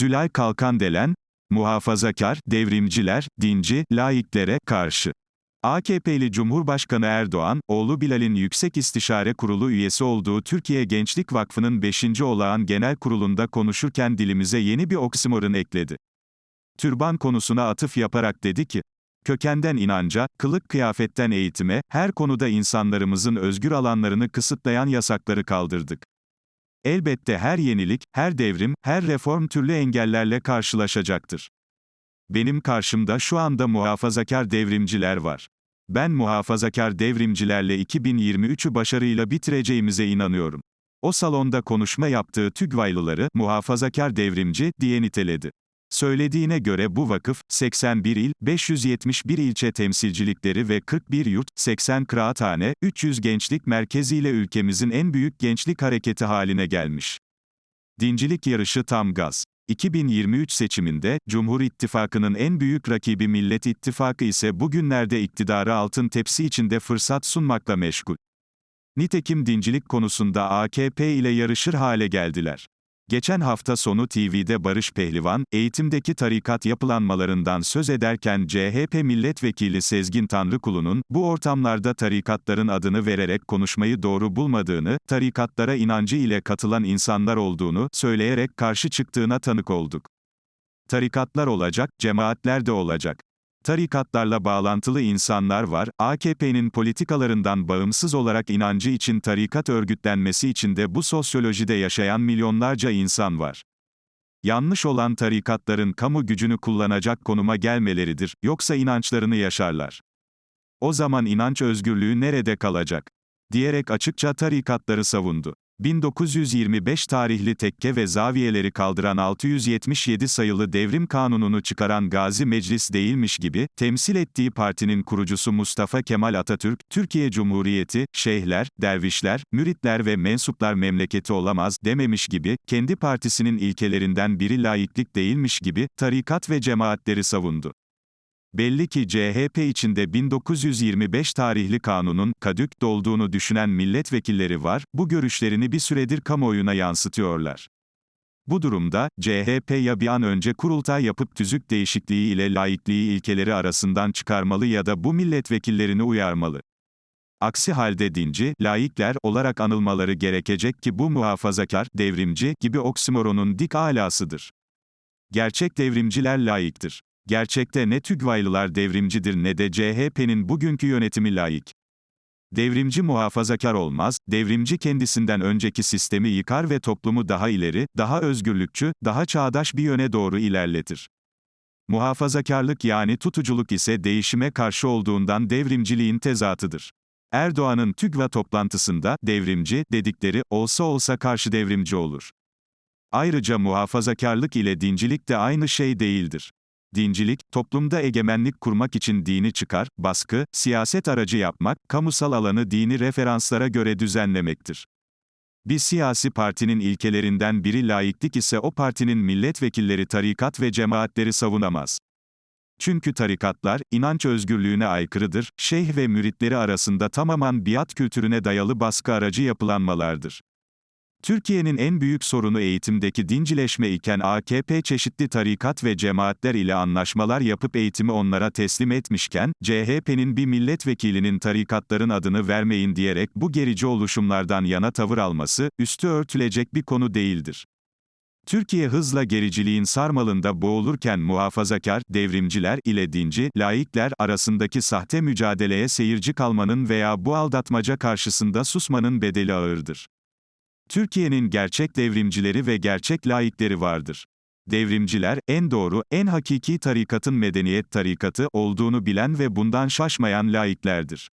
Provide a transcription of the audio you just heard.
Zülal Kalkandelen, muhafazakar, devrimciler, dinci, laiklere karşı. AKP'li Cumhurbaşkanı Erdoğan, oğlu Bilal'in Yüksek İstişare Kurulu üyesi olduğu Türkiye Gençlik Vakfı'nın 5. olağan genel kurulunda konuşurken dilimize yeni bir oksimoron ekledi. Türban konusuna atıf yaparak dedi ki, kökenden inanca, kılık kıyafetten eğitime, her konuda insanlarımızın özgür alanlarını kısıtlayan yasakları kaldırdık. Elbette her yenilik, her devrim, her reform türlü engellerle karşılaşacaktır. Benim karşımda şu anda muhafazakar devrimciler var. Ben muhafazakar devrimcilerle 2023'ü başarıyla bitireceğimize inanıyorum. O salonda konuşma yaptığı TÜGVAYlıları, muhafazakar devrimci, diye niteledi. Söylediğine göre bu vakıf, 81 il, 571 ilçe temsilcilikleri ve 41 yurt, 80 kıraathane, 300 gençlik merkeziyle ülkemizin en büyük gençlik hareketi haline gelmiş. Dincilik yarışı tam gaz. 2023 seçiminde, Cumhur İttifakı'nın en büyük rakibi Millet İttifakı ise bugünlerde iktidarı altın tepsi içinde fırsat sunmakla meşgul. Nitekim dincilik konusunda AKP ile yarışır hale geldiler. Geçen hafta sonu TV'de Barış Pehlivan, eğitimdeki tarikat yapılanmalarından söz ederken CHP milletvekili Sezgin Tanrıkulu'nun, bu ortamlarda tarikatların adını vererek konuşmayı doğru bulmadığını, tarikatlara inancı ile katılan insanlar olduğunu söyleyerek karşı çıktığına tanık olduk. Tarikatlar olacak, cemaatler de olacak. Tarikatlarla bağlantılı insanlar var, AKP'nin politikalarından bağımsız olarak inancı için tarikat örgütlenmesi için de bu sosyolojide yaşayan milyonlarca insan var. Yanlış olan tarikatların kamu gücünü kullanacak konuma gelmeleridir, yoksa inançlarını yaşarlar. O zaman inanç özgürlüğü nerede kalacak? Diyerek açıkça tarikatları savundu. 1925 tarihli tekke ve zaviyeleri kaldıran 677 sayılı devrim kanununu çıkaran Gazi Meclis değilmiş gibi, temsil ettiği partinin kurucusu Mustafa Kemal Atatürk, Türkiye Cumhuriyeti, şeyhler, dervişler, müritler ve mensuplar memleketi olamaz dememiş gibi, kendi partisinin ilkelerinden biri laiklik değilmiş gibi, tarikat ve cemaatleri savundu. Belli ki CHP içinde 1925 tarihli kanunun kadük dolduğunu düşünen milletvekilleri var, bu görüşlerini bir süredir kamuoyuna yansıtıyorlar. Bu durumda, CHP ya bir an önce kurultay yapıp tüzük değişikliği ile laikliği ilkeleri arasından çıkarmalı ya da bu milletvekillerini uyarmalı. Aksi halde dinci, laikler olarak anılmaları gerekecek ki bu muhafazakar, devrimci gibi oksimoronun dik alasıdır. Gerçek devrimciler laiktir. Gerçekte ne TÜGVAYlılar devrimcidir ne de CHP'nin bugünkü yönetimi layık. Devrimci muhafazakar olmaz, devrimci kendisinden önceki sistemi yıkar ve toplumu daha ileri, daha özgürlükçü, daha çağdaş bir yöne doğru ilerletir. Muhafazakarlık yani tutuculuk ise değişime karşı olduğundan devrimciliğin tezatıdır. Erdoğan'ın TÜGVA toplantısında, devrimci, dedikleri, olsa olsa karşı devrimci olur. Ayrıca muhafazakarlık ile dincilik de aynı şey değildir. Dincilik, toplumda egemenlik kurmak için dini çıkar, baskı, siyaset aracı yapmak, kamusal alanı dini referanslara göre düzenlemektir. Bir siyasi partinin ilkelerinden biri laiklik ise o partinin milletvekilleri tarikat ve cemaatleri savunamaz. Çünkü tarikatlar, inanç özgürlüğüne aykırıdır, şeyh ve müritleri arasında tamamen biat kültürüne dayalı baskı aracı yapılanmalardır. Türkiye'nin en büyük sorunu eğitimdeki dincileşme iken AKP çeşitli tarikat ve cemaatler ile anlaşmalar yapıp eğitimi onlara teslim etmişken, CHP'nin bir milletvekilinin tarikatların adını vermeyin diyerek bu gerici oluşumlardan yana tavır alması, üstü örtülecek bir konu değildir. Türkiye hızla gericiliğin sarmalında boğulurken muhafazakar, devrimciler ile dinci, laikler arasındaki sahte mücadeleye seyirci kalmanın veya bu aldatmaca karşısında susmanın bedeli ağırdır. Türkiye'nin gerçek devrimcileri ve gerçek laikleri vardır. Devrimciler, en doğru, en hakiki tarikatın medeniyet tarikatı olduğunu bilen ve bundan şaşmayan laiklerdir.